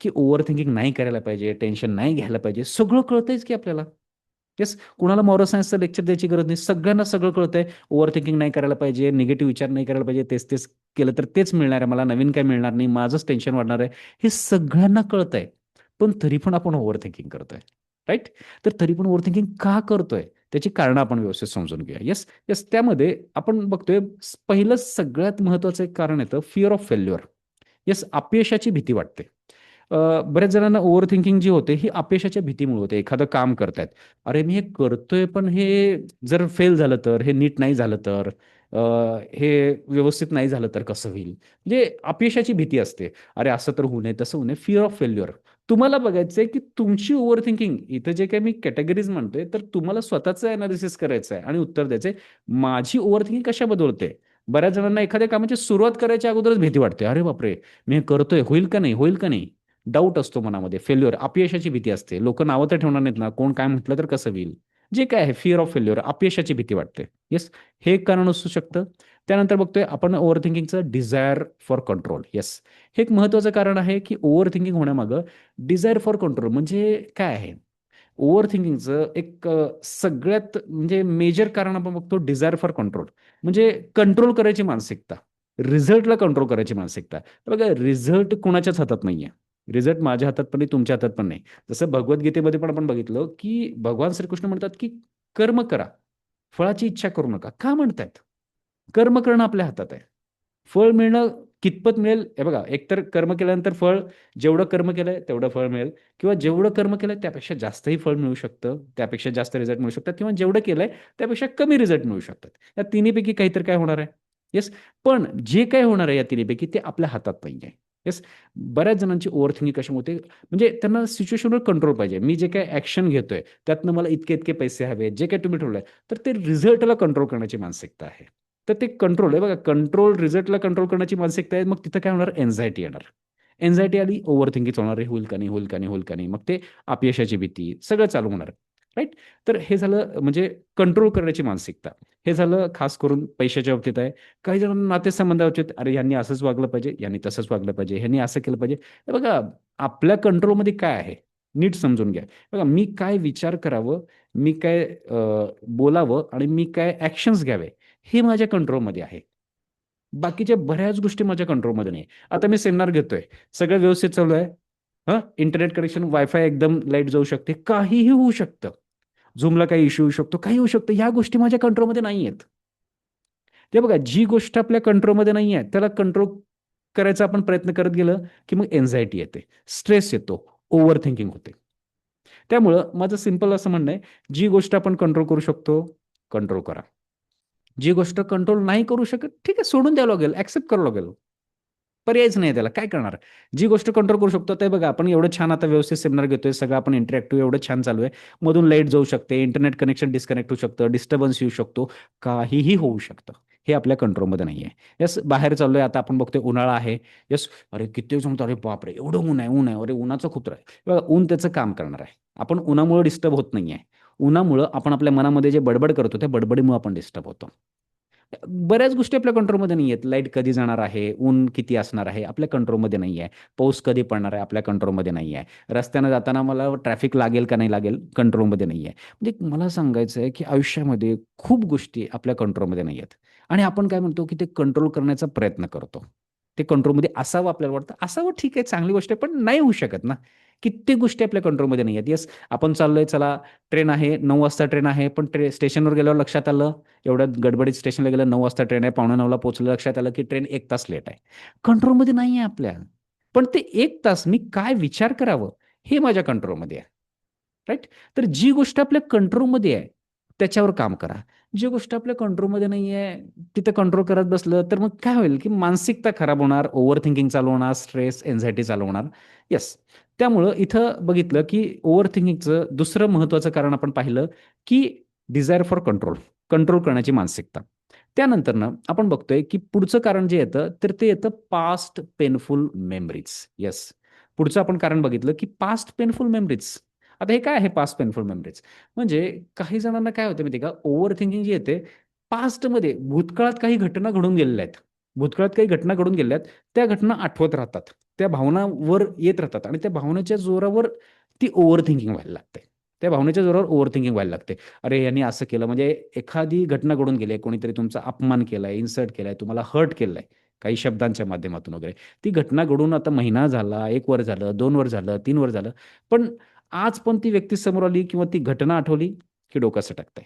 की over thinking नाही करायला पाहिजे टेन्शन नाही घ्यायला पाहिजे सगळं कळतंयच की आपल्याला. येस कुणाला मॉरल सायन्सचं लेक्चर द्यायची गरज नाही सगळ्यांना सगळं कळतंय. ओव्हर थिंकिंग नाही करायला पाहिजे निगेटिव्ह विचार नाही करायला पाहिजे तेच तेच केलं तर तेच मिळणार आहे मला नवीन काय मिळणार नाही माझंच टेन्शन वाढणार आहे हे सगळ्यांना कळतंय. पण तरी पण आपण ओव्हर थिंकिंग करतोय. राईट तर तरी पण ओव्हर थिंकिंग का करतोय? त्याची कारणं आपण व्यवस्थित समजून घेऊया. येस येस त्यामध्ये आपण बघतोय पहिलं सगळ्यात महत्वाचं एक कारण येतं फिअर ऑफ फेल्युअर येस अपयशाची भीती वाटते. बऱ्याच जणांना ओव्हर थिंकिंग जी होते ही अपयशाच्या भीतीमुळे होते. एखादं काम करतायत. अरे मी हे करतोय पण हे जर फेल झालं तर हे नीट नाही झालं तर हे व्यवस्थित नाही झालं तर कसं होईल? म्हणजे अपयशाची भीती असते. अरे असं तर होऊ नये तसं होऊ नये. फिअर ऑफ फेल्युअर तुम्हाला बघायचंय की तुमची ओव्हर थिंकिंग इथं जे काही मी कॅटेगरीज म्हणतोय तर तुम्हाला स्वतःचं अनालिसिस करायचं आहे आणि उत्तर द्यायचंय माझी ओव्हर थिंकिंग कशा बदलते? बऱ्याच जणांना एखाद्या कामाची सुरुवात करायच्या अगोदरच भीती वाटते. अरे बापरे! मी हे करतोय होईल का नाही? होईल का नाही? डाऊट असतो मनामध्ये फेल्युअर अपयशाची भीती असते. लोक नावं तर ठेवणार नाहीत ना कोण काय म्हटलं तर कसं होईल? जे काय आहे फिअर ऑफ फेल्युअर अपयशाची भीती वाटते. येस हे एक कारण असू शकतं. त्यानंतर बघतोय आपण ओव्हर थिंकिंगचं डिझायर फॉर कंट्रोल येस हे एक महत्वाचं कारण आहे की ओव्हर थिंकिंग होण्यामागं डिझायर फॉर कंट्रोल म्हणजे काय आहे? ओव्हर थिंकिंगचं एक सगळ्यात म्हणजे मेजर कारण आपण बघतो डिझायर फॉर कंट्रोल म्हणजे कंट्रोल करायची मानसिकता. रिझल्टला कंट्रोल करायची मानसिकता. बघा रिझल्ट कुणाच्याच हातात नाहीये. रिझल्ट माझ्या हातात पण नाही तुमच्या हातात पण नाही. जसं भगवद्गीतेमध्ये पण आपण बघितलं की भगवान श्रीकृष्ण म्हणतात की कर्म करा फळाची इच्छा करू नका. का म्हणतायत? कर्म करणं आपल्या हातात आहे. फळ मिळणं कितपत मिळेल? हे बघा एकतर कर्म केल्यानंतर फळ जेवढं कर्म केलंय तेवढं फळ मिळेल. किंवा जेवढं कर्म केलंय त्यापेक्षा जास्तही फळ मिळू शकतं त्यापेक्षा जास्त रिझल्ट मिळू शकतात. किंवा जेवढं केलंय त्यापेक्षा कमी रिझल्ट मिळू शकतात. या तिन्हीपैकी काहीतरी काय होणार आहे? येस पण जे काय होणार आहे या तिन्हीपैकी ते आपल्या हातात नाही आहे येस बऱ्याच जणांची ओव्हर थिंकिंग कशामुळे होते? म्हणजे त्यांना सिच्युएशनवर कंट्रोल पाहिजे. मी जे काय ऍक्शन घेतोय त्यातनं मला इतके इतके पैसे हवे जे काय तुम्ही ठेवलंय तर ते रिझल्टला कंट्रोल करण्याची मानसिकता आहे. तर ते कंट्रोल आहे बघा कंट्रोल रिझल्टला कंट्रोल करण्याची मानसिकता आहे मग तिथं काय होणार? एन्झायटी येणार. एन्झायटी आली ओव्हर थिंकिंग होणार आहे होईल का नाही होईल का नाही होईल का नाही. मग ते अपयशाची भीती सगळं चालू होणार. राईट तर हे झालं म्हणजे कंट्रोल करण्याची मानसिकता. हे झालं खास करून पैशाच्या बाबतीत आहे. काही जणांना नातेसंबंधाबाबतीत अरे यांनी असंच वागलं पाहिजे यांनी तसंच वागलं पाहिजे ह्यांनी असं केलं पाहिजे. बघा आपल्या कंट्रोलमध्ये काय आहे? नीट समजून घ्या. बघा मी काय विचार करावं मी काय बोलावं आणि मी काय ऍक्शन्स घ्यावे हे माझ्या कंट्रोलमध्ये आहे. बाकीच्या बऱ्याच गोष्टी माझ्या कंट्रोलमध्ये नाही. आता मी सेमिनार घेतोय. सगळं व्यवस्थित चालू आहे. हा? इंटरनेट कनेक्शन वायफाय एकदम लाइट जाऊ शकते. काहीही होऊ शकतं. झूमला काही इश्यू येऊ शकतो. काही होऊ शकतं. ह्या गोष्टी माझ्या कंट्रोलमध्ये नाही आहेत. ते बघा जी गोष्ट आपल्या कंट्रोलमध्ये नाही आहे त्याला कंट्रोल करायचा आपण प्रयत्न करत गेलं की मग एन्झायटी येते. स्ट्रेस येतो. ओव्हर थिंकिंग होते. त्यामुळं माझं सिंपल असं म्हणणं आहे जी गोष्ट आपण कंट्रोल करू शकतो कंट्रोल करा. जी गोष्ट कंट्रोल नाही करू शकत ठीक आहे सोडून द्यावं लागेल ॲक्सेप्ट करावं लागेल. पर्यायच नाही त्याला. काय करणार? जी गोष्ट कंट्रोल करू शकतो ते बघा आपण एवढं छान आता व्यवस्थित सेमिनार घेतोय सगळं आपण इंटरॅक्टिव्ह एवढं छान चालू आहे. मधून लाइट जाऊ शकते इंटरनेट कनेक्शन डिस्कनेक्ट होऊ शकतं डिस्टर्बन्स येऊ शकतो काहीही होऊ शकतं. हे आपल्या कंट्रोलमध्ये नाही आहे यस बाहेर चाललोय आता आपण बघतोय उन्हाळा आहे. यस अरे किती सांगतो अरे बापरे एवढं ऊन आहे ऊन आहे अरे उन्हाचं खूप आहे. बघा ऊन त्याचं काम करणार आहे. आपण उन्हामुळे डिस्टर्ब होत नाही आहे उन्हामुळं आपण आपल्या मनामध्ये जे बडबड करतो त्या बडबडीमुळे आपण डिस्टर्ब होतो. बऱ्याच गोष्टी आपल्या कंट्रोलमध्ये नाही आहेत. लाइट कधी जाणार आहे? ऊन किती असणार आहे? आपल्या कंट्रोलमध्ये नाही आहे. पाऊस कधी पडणार आहे? आपल्या कंट्रोलमध्ये नाही आहे. रस्त्यानं जाताना मला ट्रॅफिक लागेल का नाही लागेल? कंट्रोलमध्ये नाही आहे. म्हणजे मला सांगायचं आहे की आयुष्यामध्ये खूप गोष्टी आपल्या कंट्रोलमध्ये नाही आहेत. आणि आपण काय म्हणतो की ते कंट्रोल करण्याचा प्रयत्न करतो. ते कंट्रोलमध्ये असावं आपल्याला वाटतं. असावं ठीक आहे चांगली गोष्ट आहे पण नाही होऊ शकत ना. कित्येक गोष्टी आपल्या कंट्रोलमध्ये नाही आहेत. येस आपण चाललोय चला ट्रेन आहे नऊ वाजता ट्रेन आहे पण ट्रे स्टेशनवर गेल्यावर लक्षात आलं एवढ्या गडबडीत स्टेशनला गेलं नऊ वाजता ट्रेन आहे पावणे नऊला पोहोचलं लक्षात आलं की ट्रेन एक तास लेट आहे. कंट्रोलमध्ये नाही आहे आपल्या. पण ते एक तास मी काय विचार करावं हे माझ्या कंट्रोलमध्ये आहे. राईट तर जी गोष्ट आपल्या कंट्रोलमध्ये आहे त्याच्यावर काम करा. जी गोष्ट आपल्या कंट्रोलमध्ये नाही आहे तिथे कंट्रोल करत बसलं तर मग काय होईल की मानसिकता खराब होणार ओव्हर थिंकिंग चालू होणार स्ट्रेस एन्झायटी चालू होणार. येस त्यामुळं इथं बघितलं की ओव्हर थिंकिंगचं दुसरं महत्वाचं कारण आपण पाहिलं की डिझायर फॉर कंट्रोल कंट्रोल करण्याची मानसिकता. त्यानंतरनं आपण बघतोय की पुढचं कारण जे येतं तर ते येतं पास्ट पेनफुल मेमरीज येस पुढचं आपण कारण बघितलं की पास्ट पेनफुल मेमरीज आता हे काय आहे पास्ट पेनफुल मेमरीज म्हणजे काही जणांना काय होतं माहिती का? ओव्हर थिंकिंग जी येते पास्टमध्ये भूतकाळात काही घटना घडून गेलेल्या आहेत. भूतकाळात काही घटना घडून गेल्या आहेत त्या घटना आठवत राहतात. त्या भावनावर येत राहतात आणि त्या भावनेच्या जोरावर ती ओव्हर थिंकिंग व्हायला लागते. त्या भावनेच्या जोरावर ओव्हर थिंकिंग व्हायला लागते. अरे यांनी असं केलं. म्हणजे एखादी घटना घडून गेली आहे कोणीतरी तुमचा अपमान केलाय इन्सर्ट केलाय तुम्हाला हर्ट केलाय काही शब्दांच्या माध्यमातून वगैरे. ती घटना घडून आता महिना झाला एक वर झालं दोन वर झालं तीन वर झालं. पण आज पण ती व्यक्ती समोर आली किंवा ती घटना आठवली की डोकं सटकते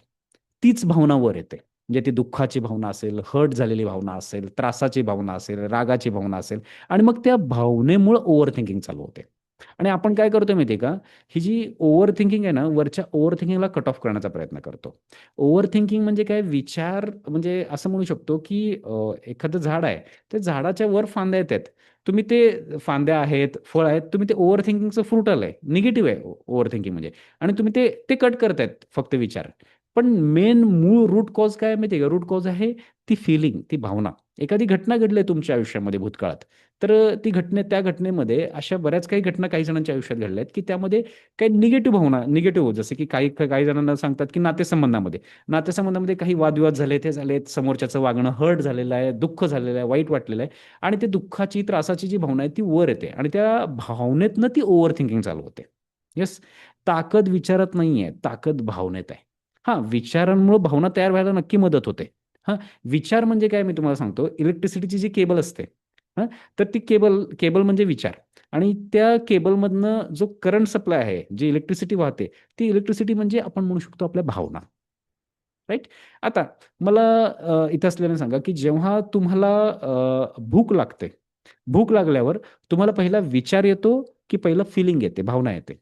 तीच भावना वर येते. म्हणजे ती दुःखाची भावना असेल हर्ट झालेली भावना असेल त्रासाची भावना असेल रागाची भावना असेल. आणि मग त्या भावनेमुळे ओव्हर थिंकिंग चालू होते. आणि आपण काय करतो माहिती का? ही जी ओव्हर थिंकिंग आहे ना वरच्या ओव्हर थिंकिंगला कट ऑफ करण्याचा प्रयत्न करतो. ओव्हर थिंकिंग म्हणजे काय? विचार म्हणजे असं म्हणू शकतो की एखादं झाड आहे ते झाडाच्या वर फांद्या येतात. तुम्ही ते फांद्या आहेत फळ आहेत तुम्ही ते ओव्हर थिंकिंगचं फ्रूट आलंय निगेटिव्ह आहे ओव्हर थिंकिंग म्हणजे. आणि तुम्ही ते ते कट करतायत फक्त विचार. पण मेन मूळ रूट कॉज काय माहिती का? रूट कॉज आहे ती फिलिंग ती भावना. एखादी घटना घडली आहे तुमच्या आयुष्यामध्ये भूतकाळात तर ती घटने त्या घटनेमध्ये अशा बऱ्याच काही घटना काही जणांच्या आयुष्यात घडल्या आहेत की त्यामध्ये काही निगेटिव्ह भावना निगेटिव्ह जसं की काही काही जणांना सांगतात की नातेसंबंधामध्ये. नातेसंबंधामध्ये काही वादविवाद झाले ते झाले समोरच्याचं वागणं हर्ट झालेलं आहे दुःख झालेलं आहे वाईट वाटलेलं आहे आणि ते दुःखाची त्रासाची जी भावना आहे ती वर येते आणि त्या भावनेतनं ती ओव्हर थिंकिंग चालू होते. येस ताकद विचारत नाही आहे ताकद भावनेत आहे. हा विचारांमुळे भावना तयार व्हायला नक्की मदत होते. हा विचार म्हणजे काय मी तुम्हाला सांगतो इलेक्ट्रिसिटीची जी केबल असते हा तर ती केबल केबल म्हणजे विचार. आणि त्या केबलमधनं जो करंट सप्लाय आहे जी इलेक्ट्रिसिटी वाहते ती इलेक्ट्रिसिटी म्हणजे आपण म्हणू शकतो आपल्या भावना. राईट आता मला इथं असल्याने सांगा की जेव्हा तुम्हाला भूक लागते भूक लागल्यावर तुम्हाला पहिला विचार येतो की पहिला फिलिंग येते भावना येते.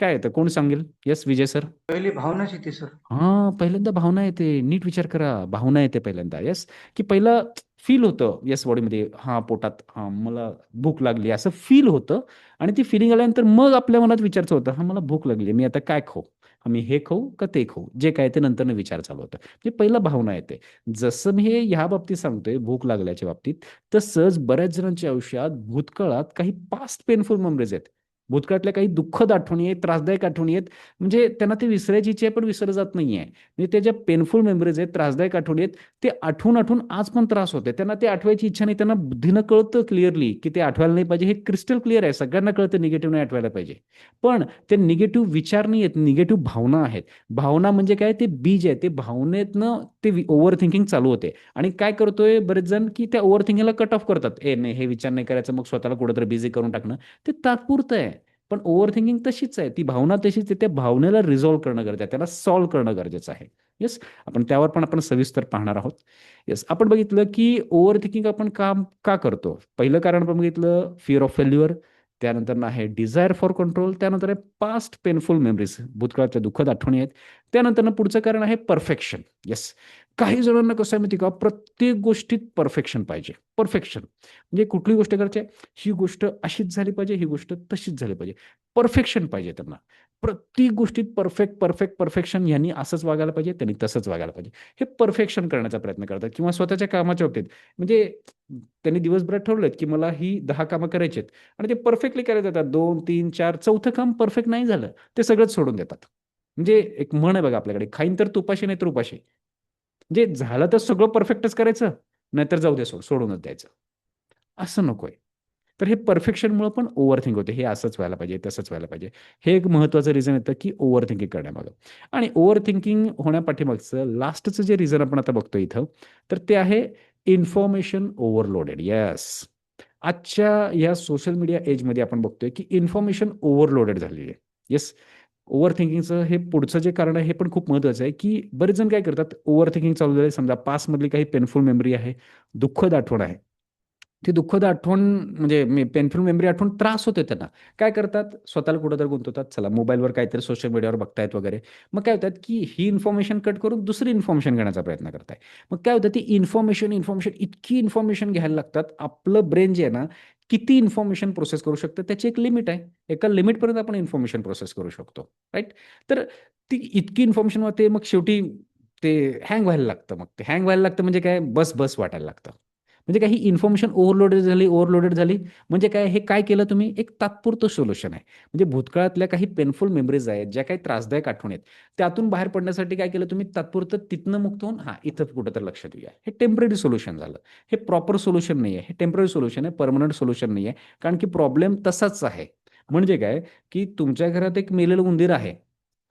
काय येतं कोण सांगेल? येस विजय सर पहिली भावनाच येते सर हा पहिल्यांदा भावना येते. नीट विचार करा. भावना येते पहिल्यांदा येस की पहिलं फील होतं येस बॉडीमध्ये हा पोटात हा मला भूक लागली असं फील होतं. आणि ती फिलिंग आल्यानंतर मग आपल्या मनात विचारचं होतं हा मला भूक लागली मी आता काय खाऊ? मी हे खाऊ का ते खाऊ? जे काय ते नंतर विचार चालू होतं. म्हणजे पहिला भावना येते. जसं मी हे ह्या बाबतीत सांगतोय भूक लागल्याच्या बाबतीत तसंच बऱ्याच जणांच्या आयुष्यात भूतकाळात काही पास्ट पेनफुल मेमरीज आहेत. भूतकाळातल्या काही दुःखद आठवणी आहेत त्रासदायक आठवणी आहेत. म्हणजे त्यांना ते विसरायची इच्छा आहे पण विसरलं जात नाही आहे म्हणजे त्या ज्या पेनफुल मेमरीज आहेत त्रासदायक आठवणी आहेत ते आठवून आठवून आज पण त्रास होते त्यांना ते आठवायची इच्छा नाही त्यांना बुद्धीनं कळतं क्लिअरली की ते आठवायला नाही पाहिजे. हे क्रिस्टल क्लिअर आहे सगळ्यांना कळतं निगेटिव्ह नाही आठवायला पाहिजे. पण ते निगेटिव्ह विचार नाही आहेत निगेटिव्ह भावना आहेत. भावना म्हणजे काय? ते बीज आहे. ते भावनेतनं ते ओव्हर थिंकिंग चालू होते. आणि काय करतोय बरेच जण? की त्या ओव्हर थिंकिंगला कट ऑफ करतात. ए नाही हे विचार नाही करायचं. मग स्वतःला कुठेतरी बिझी करून टाकणं. ते तात्पुरतं आहे. पण ओव्हर थिंकिंग तशीच आहे. ती भावना तशीच आहे. त्या भावनेला रिझॉल्व्ह करणं गरजेचं आहे. त्याला सॉल्व्ह करणं गरजेचं आहे. येस आपण त्यावर पण आपण सविस्तर पाहणार आहोत. येस आपण बघितलं की ओव्हर थिंकिंग आपण काम का करतो? पहिलं कारण आपण बघितलं फिअर ऑफ फेल्युअर त्यानंतर आहे डिझायर फॉर कंट्रोल त्यानंतर आहे पास्ट पेनफुल मेमरीज भूतकाळातल्या दुःखद आठवणी आहेत. त्यानंतर पुढचं कारण आहे परफेक्शन येस काही जणांना कसं आहे माहिती का? प्रत्येक गोष्टीत परफेक्शन पाहिजे. परफेक्शन म्हणजे कुठली गोष्ट करायची ही गोष्ट अशीच झाली पाहिजे ही गोष्ट तशीच झाली पाहिजे. परफेक्शन पाहिजे त्यांना. प्रत्येक गोष्टीत परफेक्ट परफेक्ट परफेक्शन यांनी असंच वागायला पाहिजे त्यांनी तसंच वागायला पाहिजे. हे परफेक्शन करण्याचा प्रयत्न करतात किंवा स्वतःच्या कामाच्या बाबतीत. म्हणजे त्यांनी दिवसभरात ठरवलेत की मला ही दहा कामं करायची आहेत आणि ते परफेक्टली करायला जातात. दोन तीन चार चौथं काम परफेक्ट नाही झालं ते सगळंच सोडून देतात. म्हणजे एक म्हण आहे बघा आपल्याकडे खाईन तर तुपाशी नाही तर उपाशी. म्हणजे झालं तर सगळं परफेक्टच करायचं नाहीतर जाऊ दे सोड सोडूनच द्यायचं. असं नकोय तर हे परफेक्शनमुळे पण ओव्हर थिंक होते. हे असंच व्हायला पाहिजे तसंच व्हायला पाहिजे. हे एक महत्त्वाचं रिझन येतं की ओव्हर थिंकिंग करण्यामागं. आणि ओव्हर थिंकिंग होण्यापाठीमागचं लास्टचं जे रिझन आपण आता बघतो इथं तर ते आहे इन्फॉर्मेशन ओव्हरलोडेड येस आजच्या या सोशल मीडिया एजमध्ये आपण बघतोय की इन्फॉर्मेशन ओव्हरलोडेड झालेली आहे. येस ओव्हर थिंकिंगचं हे पुढचं जे कारण आहे हे पण खूप महत्वाचं आहे की बरेच जण काय करतात ओव्हर थिंकिंग चालू झाले समजा पासमधली काही पेनफुल मेमरी आहे दुःखद आठवण आहे. ती दुःखद आठवण म्हणजे पेनफुल मेमरी आठवण त्रास होते त्यांना. काय करतात? स्वतःला कुठं गुंतवतात. चला मोबाईलवर काहीतरी सोशल मीडियावर बघतायत वगैरे. मग काय होतात की ही इन्फॉर्मेशन कट करून दुसरी इन्फॉर्मेशन घेण्याचा प्रयत्न करताय मग काय होतं ती इन्फॉर्मेशन इन्फॉर्मेशन इतकी इन्फॉर्मेशन घ्यायला लागतात. आपलं ब्रेन जे आहे ना किती इन्फॉर्मेशन प्रोसेस करू शकतं? त्याची एक लिमिट आहे. एका लिमिटपर्यंत आपण इन्फॉर्मेशन प्रोसेस करू शकतो. राईट तर ती इतकी इन्फॉर्मेशन ते मग शेवटी ते हँग व्हायला लागतं मग. ते हँग व्हायला लागतं म्हणजे काय? बस बस वाटायला लागतं. म्हणजे काही इन्फॉर्मेशन ओव्हरलोडेड झाली ओव्हरलोडेड झाली. म्हणजे काय हे काय केलं तुम्ही? एक तात्पुरतं सोल्युशन आहे. म्हणजे भूतकाळातल्या काही पेनफुल मेमरीज आहेत ज्या काही त्रासदायक आठवण आहेत त्यातून बाहेर पडण्यासाठी काय केलं तुम्ही? तात्पुरतं तिथनं मुक्त होऊन हां इथं कुठं तर लक्ष देऊया. हे टेंपररी सोल्युशन झालं. हे प्रॉपर सोल्युशन नाही आहे. हे टेंपररी सोल्युशन आहे परमनंट सोल्युशन नाही आहे. कारण की प्रॉब्लेम तसाच आहे. म्हणजे काय की तुमच्या घरात एक मेलेलं उंदीर आहे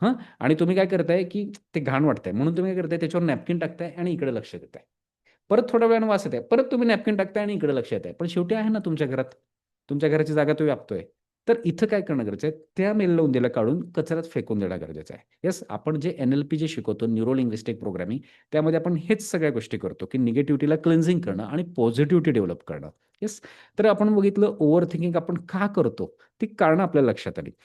हां? आणि तुम्ही काय करताय की ते घाण वाटतंय. म्हणून तुम्ही काय करताय त्याच्यावर नॅपकिन टाकताय आणि इकडे लक्ष देताय. परत थोड्या वेळानं वास येते आहे परत तुम्ही नॅपकिन टाकताय आणि इकडे लक्ष येत आहे पण शेवटी आहे ना तुमच्या घरात. तुमच्या घराची जागा तो व्यापतोय. तर इथं काय करणं गरजेचं आहे? त्या मेलला उंदीला काढून कचऱ्यात फेकून देणं गरजेचं आहे. येस आपण जे एन एल पी जे शिकवतो न्यूरो लिंग्विस्टिक प्रोग्रामिंग त्यामध्ये आपण हेच सगळ्या गोष्टी करतो की निगेटिव्हिटीला क्लेन्झिंग करणं आणि पॉझिटिव्हिटी डेव्हलप करणं. येस तर आपण बघितलं ओव्हर थिंकिंग आपण का करतो? ती कारणं आपल्या लक्षात आली.